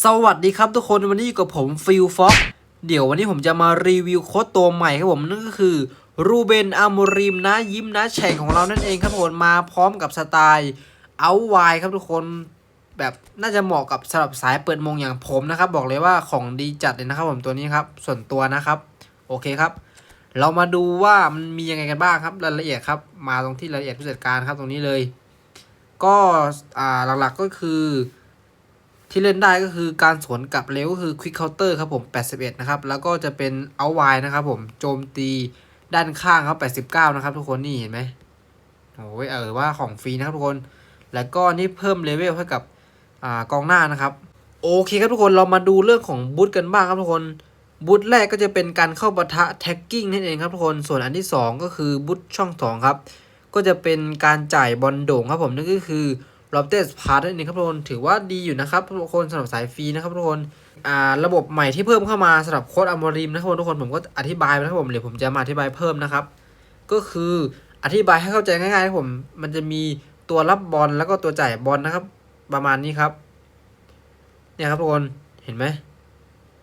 สวัสดีครับทุกคนวันนี้อยู่กับผมฟิลฟ็อกเดี๋ยววันนี้ผมจะมารีวิวโค้ดตัวใหม่ครับผมนั่นก็คือรูเบนอามูริมนะยิ้มนะแฉ่งของเรานั่นเองครับผมมาพร้อมกับสไตล์เอาไวครับทุกคนแบบน่าจะเหมาะกับสำหรับสายเปิดมงอย่างผมนะครับ บอกเลยว่าของดีจัดเลยนะครับผมตัวนี้ครับ ส่วนตัวนะครับ โอเคครับ เรามาดูว่ามันมียังไงกันบ้างครับรายละเอียดครับ มาตรงที่รายละเอียดผู้จัดการครับตรงนี้เลย ก็อ่าหลักๆก็คือ ที่เล่นได้ก็คือการสวนกลับเร็วก็คือ Quick Counter ครับผม 81 นะครับ แล้วก็จะเป็น Out Wide นะครับผม โจมตีด้านข้างครับ 89 นะครับ ทุกคนนี่เห็นไหมโอ้ยเออว่าของฟรีนะครับทุกคน แล้วก็นี่เพิ่มเลเวลให้กับอ่ากองหน้านะครับโอเคครับทุกคนเรามาดูเรื่องของบูทกันบ้างครับทุกคนบูทแรกก็จะเป็นการเข้าปะทะแท็กกิ้งนั่นเองครับทุกคนส่วนอันที่ 2 ก็คือบูทช่อง2ครับก็จะเป็นการจ่ายบอลโด่งครับผมนั่นก็คือ ลอบเตสพาร์ทนั่นเองครับทุกคนถือว่าดีอยู่นะครับทุกคนสำหรับสายฟรีนะครับทุกคนอ่าระบบใหม่ที่เพิ่มเข้ามาสำหรับโค้ดอมริมนะครับทุกคนผมก็อธิบายไปนะครับผมเดี๋ยวผมจะมาอธิบายเพิ่มนะครับ ก็คืออธิบายให้เข้าใจง่ายๆครับผมมันจะมีตัวรับบอลแล้วก็ตัวจ่ายบอลนะครับ ประมาณนี้ครับเนี่ยครับทุกคนเห็นไหม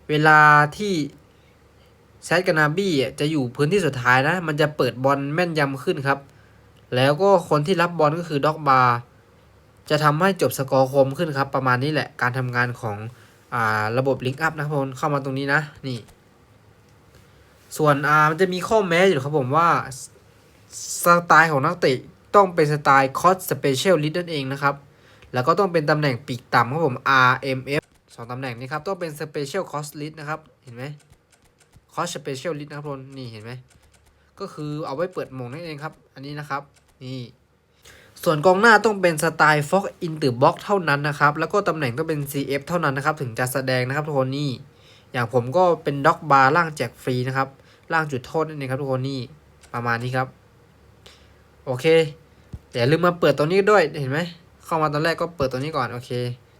เวลาที่แซดกับนาบี้จะอยู่พื้นที่สุดท้ายนะ มันจะเปิดบอลแม่นยำขึ้นครับ แล้วก็คนที่รับบอลก็คือด็อกบาร์ จะทำให้จบสกอร์คมขึ้นครับ ประมาณนี้แหละการทำงานของอ่าระบบลิงก์อัพนะครับผมเข้ามาตรงนี้นะนี่ ส่วนอ่ามันจะมีข้อแม้อยู่ครับผมว่าสไตล์ของนักเตะต้องเป็นสไตล์คอสสเปเชียลลิสนั่นเองนะครับ แล้วก็ต้องเป็นตำแหน่งปีกต่ำครับผม RMF สองตำแหน่งนี้ครับต้องเป็น Special Cost List นะครับ เห็นไหม Cost Special List นะครับทุกนี่เห็นไหมก็คือเอาไว้เปิดมงนั่นเองครับ อันนี้นะครับ นี่ ส่วนกองหน้าต้องเป็นสไตล์ Fox in the Box เท่านั้นนะครับ แล้วก็ตำแหน่งต้องเป็น CF เท่านั้นนะครับ ถึงจะแสดงนะครับทุกคนนี่ อย่างผมก็เป็นด็อกบาร์ล่างแจกฟรีนะครับ ล่างจุดโทษนั่นเองครับทุกคนนี่ประมาณนี้ครับ โอเคอย่าลืมมาเปิดตัวนี้ด้วยเห็นไหมเข้ามาตอนแรกก็เปิดตัวนี้ก่อนโอเค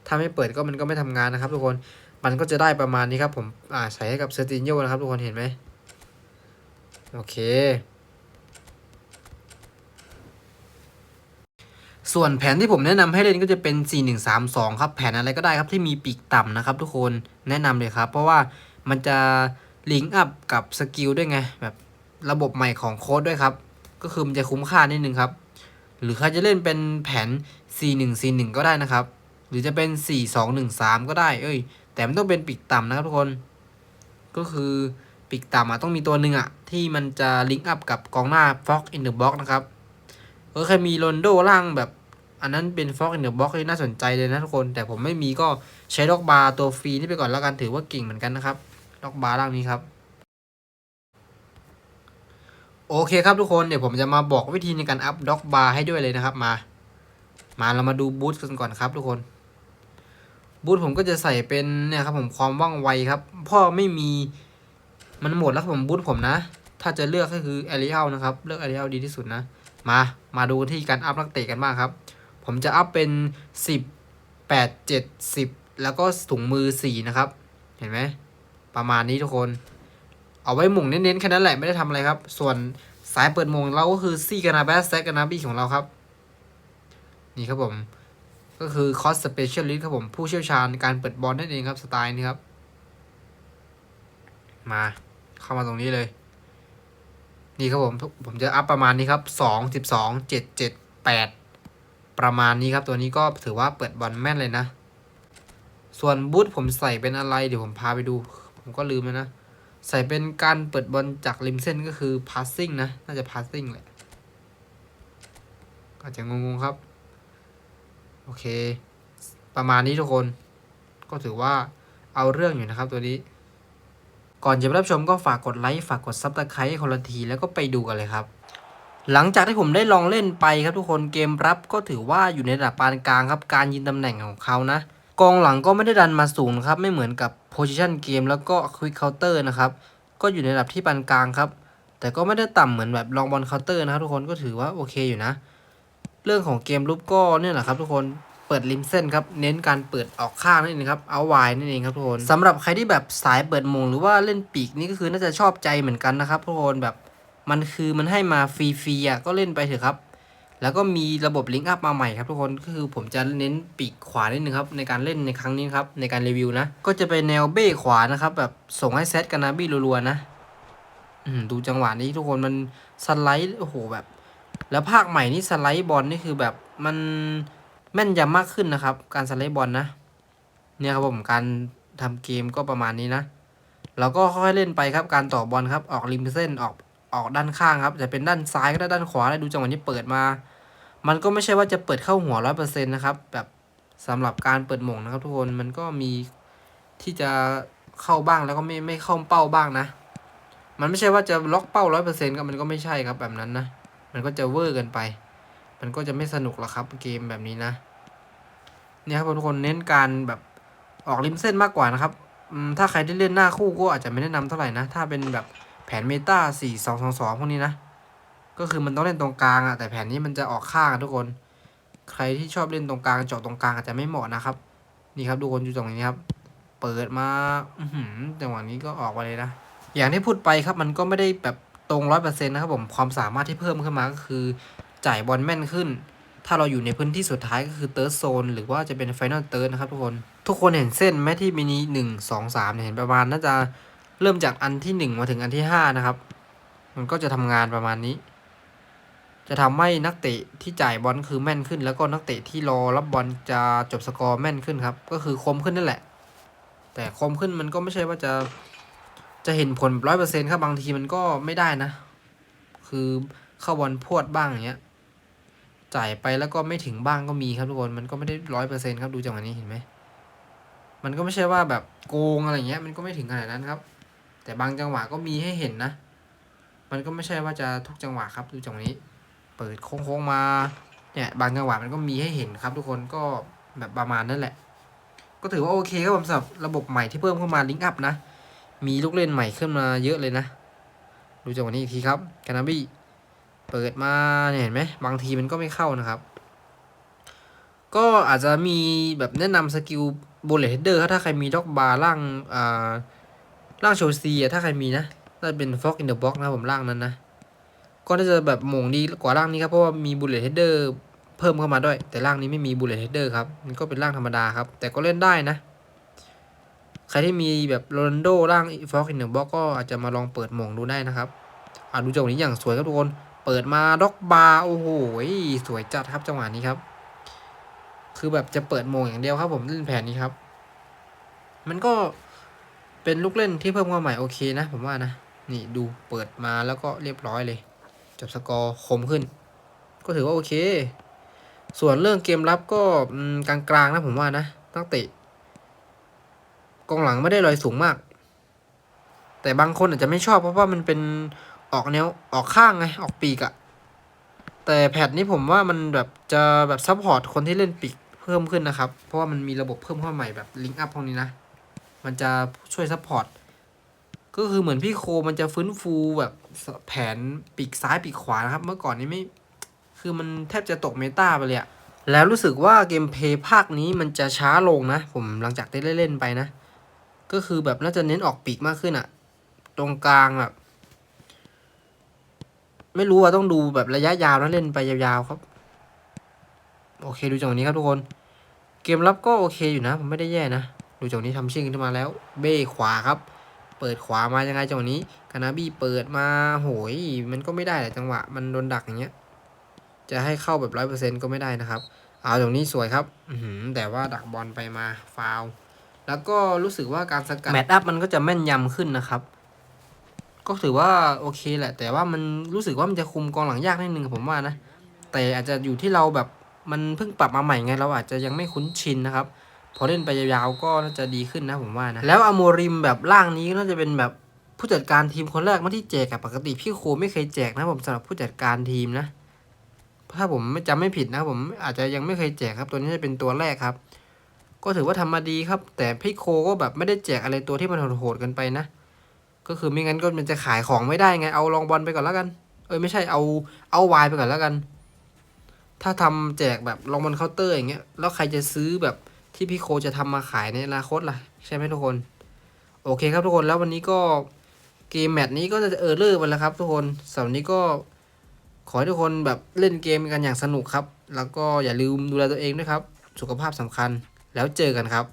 ถ้าไม่เปิดก็มันก็ไม่ทำงานนะครับ ทุกคนมันก็จะได้ประมาณนี้ครับผมอ่าใส่ให้กับเซอร์ตินโยนะครับทุกคนเห็นไหมโอเค ส่วนแผนที่ผมแนะนำให้เล่นก็จะเป็น 4132 ครับแผนอะไรก็ได้ครับที่มีปีกต่ำนะครับ ทุกคนแนะนำเลยครับ เพราะว่ามันจะลิงก์อัพกับสกิลด้วยไง แบบระบบใหม่ของโค้ดด้วยครับ ก็คือมันจะคุ้มค่านิดนึงครับ หรือใครจะเล่นเป็นแผน 4141 ก็ได้นะครับ หรือจะเป็น 4213 ก็ได้ เอ้ย แต่มันต้องเป็นปีกต่ำนะครับทุกคน ก็คือปีกต่ำอะต้องมีตัวหนึ่งอะที่มันจะลิงก์อัพกับกองหน้า Fox in the Box นะครับ เออใครมีโรนโดล่างแบบ อันนั้นเป็นฟอกอินเดอะบ็อกที่น่าสนใจเลยนะทุกคน แต่ผมไม่มีก็ใช้ล็อกบาร์ตัวฟรีนี่ไปก่อนแล้วกันถือว่าเก่งเหมือนกันนะครับล็อกบาร์ล่างนี้ครับโอเคครับทุกคนเดี๋ยวผมจะมาบอกวิธีในการอัพด็อกบาร์ให้ด้วยเลยนะครับมา มาเรามาดูบูทกันก่อนครับทุกคน บูทผมก็จะใส่เป็นเนี่ยครับผมความว่องไวครับพราะไม่มีมันหมดแล้วผมบูทผมนะ ถ้าจะเลือกก็คือแอริเอลนะครับ เลือกแอริเอลดีที่สุดนะ มา มาดูที่การอัพนักเตะกันบ้างครับ ผมจะอัพเป็น 10 8 7 10 แล้วก็ถุงมือ 4 นะครับ เห็นไหม ประมาณนี้ทุกคน เอาไว้หมุงเน้นๆแค่นั้นแหละไม่ได้ทำอะไรครับ ส่วนสายเปิดมงเราก็คือซี่กานาแบสแซกกานาบี้ของเราครับ นี่ครับผม ก็คือคอสสเปเชียลิสต์ครับผม ผู้เชี่ยวชาญการเปิดบอลนั่นเองครับ สไตล์นี้ครับ มาเข้ามาตรงนี้เลย นี่ครับผมผมจะอัพประมาณนี้ครับสองสิบสองเจ็ดเจ็ดแปดประมาณนี้ครับตัวนี้ก็ถือว่าเปิดบอลแม่นเลยนะ ส่วนบูทผมใส่เป็นอะไรเดี๋ยวผมพาไปดู ผมก็ลืมแล้วนะ ใส่เป็นการเปิดบอลจากริมเส้นก็คือ passing นะ น่าจะ passing แหละอาจจะงงๆครับ โอเค ประมาณนี้ทุกคน ก็ถือว่าเอาเรื่องอยู่นะครับตัวนี้ ก่อนจะไปรับชมก็ฝากกดไลค์ฝากกดซับสไครต์คนละทีแล้วก็ไปดูกันเลยครับ หลังจากที่ผมได้ลองเล่นไปครับทุกคนเกมรับก็ถือว่าอยู่ในระดับปานกลางครับการยืนตำแหน่งของเขานะ กองหลังก็ไม่ได้ดันมาสูงครับไม่เหมือนกับโพ i ิชันเกมแล้วก็ควิกเคาน์เตอร์นะครับก็อยู่ในระดับที่ปานกลางครับ แต่ก็ไม่ได้ต่ำเหมือนแบบลองบอลเคาน์เตอร์นะครับทุกคนก็ถือว่าโอเคอยู่นะ เรื่องของเกมลุกก็เนี่ยแหละครับทุกคน เปิดริมเส้นครับ เน้นการเปิดออกข้างนั่นเองครับเอาไวนั่นเองครับทุกคนสำหรับใครที่แบบสายเปิดมงหรือว่าเล่นปีกนี่ก็คือน่าจะชอบใจเหมือนกันนะครับทุกคนแบบมันคือมันให้มาฟรีๆอะก็เล่นไปเถอะครับ แล้วก็มีระบบลิงก์อัพมาใหม่ครับทุกคนก็คือผมจะเน้นปีกขวานิดนึงครับในการเล่นในครั้งนี้ครับในการรีวิวนะ ก็จะเป็นแนวเบ้ขวานะครับแบบส่งให้เซตกันนะบี้รัวๆนะอืมดูจังหวะนี้ทุกคนมันสไลด์โอ้โหแบบ แล้วภาคใหม่นี่สไลด์บอลนี่คือแบบมัน แม่นยำมากขึ้นนะครับ การสไลด์บอลนะ เนี่ยครับผมการทำเกมก็ประมาณนี้นะเราก็ค่อยเล่นไปครับการต่อบอลครับออกริมเส้นออกออกด้านข้างครับ จะเป็นด้านซ้ายก็ได้ด้านขวาได้ดูจังหวะนี้เปิดมา มันก็ไม่ใช่ว่าจะเปิดเข้าหัวร้อยเปอร์เซ็นต์นะครับ แบบสำหรับการเปิดหม่งนะครับทุกคนมันก็มีที่จะเข้าบ้างแล้วก็ไม่ไม่เข้าเป้าบ้างนะ มันไม่ใช่ว่าจะล็อกเป้าร้อยเปอร์เซ็นต์ก็มันก็ไม่ใช่ครับแบบนั้นนะ มันก็จะเวอร์เกินไป มันก็จะไม่สนุกหรอกครับเกมแบบนี้นะ เนี่ยครับทุกคนเน้นการแบบออกริมเส้นมากกว่านะครับถ้าใครที่เล่นหน้าคู่ก็อาจจะไม่แนะนำเท่าไหร่นะ ถ้าเป็นแบบแผนเมตาสี่สองสองสองพวกนี้นะ ก็คือมันต้องเล่นตรงกลางอะแต่แผนนี้มันจะออกข้างทุกคน ใครที่ชอบเล่นตรงกลางเจาะตรงกลางอาจจะไม่เหมาะนะครับ นี่ครับทุกคนอยู่ตรงนี้ครับ เปิดมาอืจังหวะนี้ก็ออกไปเลยนะ อย่างที่พูดไปครับมันก็ไม่ได้แบบตรงร้อยเปอร์เซ็นต์นะครับผม ความสามารถที่เพิ่มขึ้นมาก็คือ จ่ายบอลแม่นขึ้น ถ้าเราอยู่ในพื้นที่สุดท้ายก็คือเติร์ดโซนหรือว่าจะเป็นไฟนอลเติร์ดนะครับทุกคน ทุกคนเห็นเส้นไหมที่มินิหนึ่งสองสามเนี่ยเห็นประมาณน่าจะเริ่มจากอันที่หนึ่งมาถึงอันที่ห้านะครับ มันก็จะทำงานประมาณนี้ จะทำให้นักเตะที่จ่ายบอลคือแม่นขึ้น แล้วก็นักเตะที่รอรับบอลจะจบสกอร์แม่นขึ้นครับ ก็คือคมขึ้นนั่นแหละ แต่คมขึ้นมันก็ไม่ใช่ว่าจะจะเห็นผลร้อยเปอร์เซ็นต์ครับบางทีมันก็ไม่ได้นะ คือเข้าบอลพวดบ้างอย่างเงี้ย จ่ายไปแล้วก็ไม่ถึงบ้างก็มีครับทุกคนมันก็ไม่ได้ร้อยเปอร์เซ็นต์ครับดูจังหวะนี้เห็นไหมมันก็ไม่ใช่ว่าแบบโกงอะไรเงี้ย มันก็ไม่ถึงขนาดนั้นครับ แต่บางจังหวะก็มีให้เห็นนะ มันก็ไม่ใช่ว่าจะทุกจังหวะครับดูจังหวะนี้ เปิดโค้งๆมาเนี่ยบางจังหวะมันก็มีให้เห็นครับ ทุกคนก็แบบประมาณนั่นแหละ ก็ถือว่าโอเคครับผมสำหรับระบบใหม่ที่เพิ่มเข้ามาลิงก์อัพนะมีลูกเล่นใหม่ขึ้นมาเยอะเลยนะ ดูจังหวะนี้อีกทีครับแคนาบี้ เปิดมาเนี่ยเห็นไหมบางทีมันก็ไม่เข้านะครับ ก็อาจจะมีแบบแนะนำสกิลบูเลตเฮดเดอร์ถ้าใครมีด็อกบาร์ล่างอ่าล่างโชซีอะถ้าใครมีนะน่าจะเป็นฟ็อกอินเดอะบ็อกนะผมล่างนั้นนะก็น่าจะแบบหม่งดีกว่าล่างนี้ครับเพราะว่ามีบูเลตเฮดเดอร์เพิ่มเข้ามาด้วย แต่ล่างนี้ไม่มีบูเลตเฮดเดอร์ครับมันก็เป็นล่างธรรมดาครับ แต่ก็เล่นได้นะ ใครที่มีแบบโรนัลโดร่างฟ็อกอินเดอะบ็อกก็อาจจะมาลองเปิดหม่งดูได้นะครับอ่าดูจังหวะนี้อย่างสวยครับทุกคน เปิดมาด็อกบาร์โอ้โหสวยจัดครับจังหวะนี้ครับ คือแบบจะเปิดโมงอย่างเดียวครับ ผมเล่นแผนนี้ครับ มันก็เป็นลูกเล่นที่เพิ่มความใหม่โอเคนะ ผมว่านะนี่ดูเปิดมาแล้วก็เรียบร้อยเลยจบสกอร์คมขึ้น ก็ถือว่าโอเค ส่วนเรื่องเกมรับก็กลางๆนะผมว่านะตั้งเตะกองหลังไม่ได้ลอยสูงมาก แต่บางคนอาจจะไม่ชอบเพราะว่ามันเป็น ออกแนวออกข้างไง ออกปีกอะแต่แพทนี้ผมว่ามันแบบจะแบบซัพพอร์ตคนที่เล่นปีกเพิ่มขึ้นนะครับ เพราะว่ามันมีระบบเพิ่มเข้าใหม่แบบลิงก์อัพพวกนี้นะ มันจะช่วยซัพพอร์ตก็คือเหมือนพี่โคมันจะฟื้นฟูแบบแผนปีกซ้ายปีกขวานะครับ เมื่อก่อนนี้ไม่ คือมันแทบจะตกเมตาไปเลยอะแล้วรู้สึกว่าเกมเพย์ภาคนี้มันจะช้าลงนะ ผมหลังจากได้เล่นไปนะ ก็คือแบบน่าจะเน้นออกปีกมากขึ้นอะตรงกลางแบบ ไม่รู้ว่าต้องดูแบบระยะยาวนะเล่นไปยาวๆครับ โอเคดูจังหวะนี้ครับทุกคน เกมรับก็โอเคอยู่นะผมไม่ได้แย่นะ ดูจังหวะนี้ทำชิ่งขึ้นมาแล้ว เบ้ขวาครับ เปิดขวามายังไงจังหวะนี้คานาบี้เปิดมาโหย มันก็ไม่ได้แหละจังหวะ มันโดนดักอย่างเงี้ย จะให้เข้าแบบร้อยเปอร์เซ็นก็ไม่ได้นะครับ เอาตรงนี้สวยครับออืแต่ว่าดักบอลไปมาฟาวแล้วก็รู้สึกว่าการสกัดแมตช์อัพมันก็จะแม่นยำขึ้นนะครับ ก็ถือว่าโอเคแหละ แต่ว่ามันรู้สึกว่ามันจะคุมกองหลังยากนิดนึงผมว่านะ แต่อาจจะอยู่ที่เราแบบมันเพิ่งปรับมาใหม่ไงเราอาจจะยังไม่คุ้นชินนะครับ พอเล่นไปยาวๆก็น่าจะดีขึ้นนะผมว่านะแล้วอโมริมแบบล่างนี้ก็น่าจะเป็นแบบผู้จัดการทีมคนแรกมาที่แจกกับปกติพี่โคไม่เคยแจกนะผมสำหรับผู้จัดการทีมนะถ้าผมไม่จำไม่ผิดนะผมอาจจะยังไม่เคยแจกครับตัวนี้จะเป็นตัวแรกครับ ก็ถือว่าทำมาดีครับ แต่พี่โคก็แบบไม่ได้แจกอะไรตัวที่มันโหดๆกันไปนะ ก็คือไม่งั้นก็มันจะขายของไม่ได้ไง เอาลองบอลไปก่อนแล้วกัน เอ้ยไม่ใช่เอาเอาวายไปก่อนแล้วกัน ถ้าทำแจกแบบลองบอลเคาน์เตอร์อย่างเงี้ย แล้วใครจะซื้อแบบที่พี่โคจะทำมาขายในอนาคตล่ะ ใช่ไหมทุกคน โอเคครับทุกคนแล้ววันนี้ก็เกมแมตช์นี้ก็จะเออเลอร์ไปแล้วครับ ทุกคนสำหรับนนี้ก็ขอให้ทุกคนแบบเล่นเกมกันอย่างสนุกครับ แล้วก็อย่าลืมดูแลตัวเองด้วยครับ สุขภาพสำคัญแล้วเจอกันครับ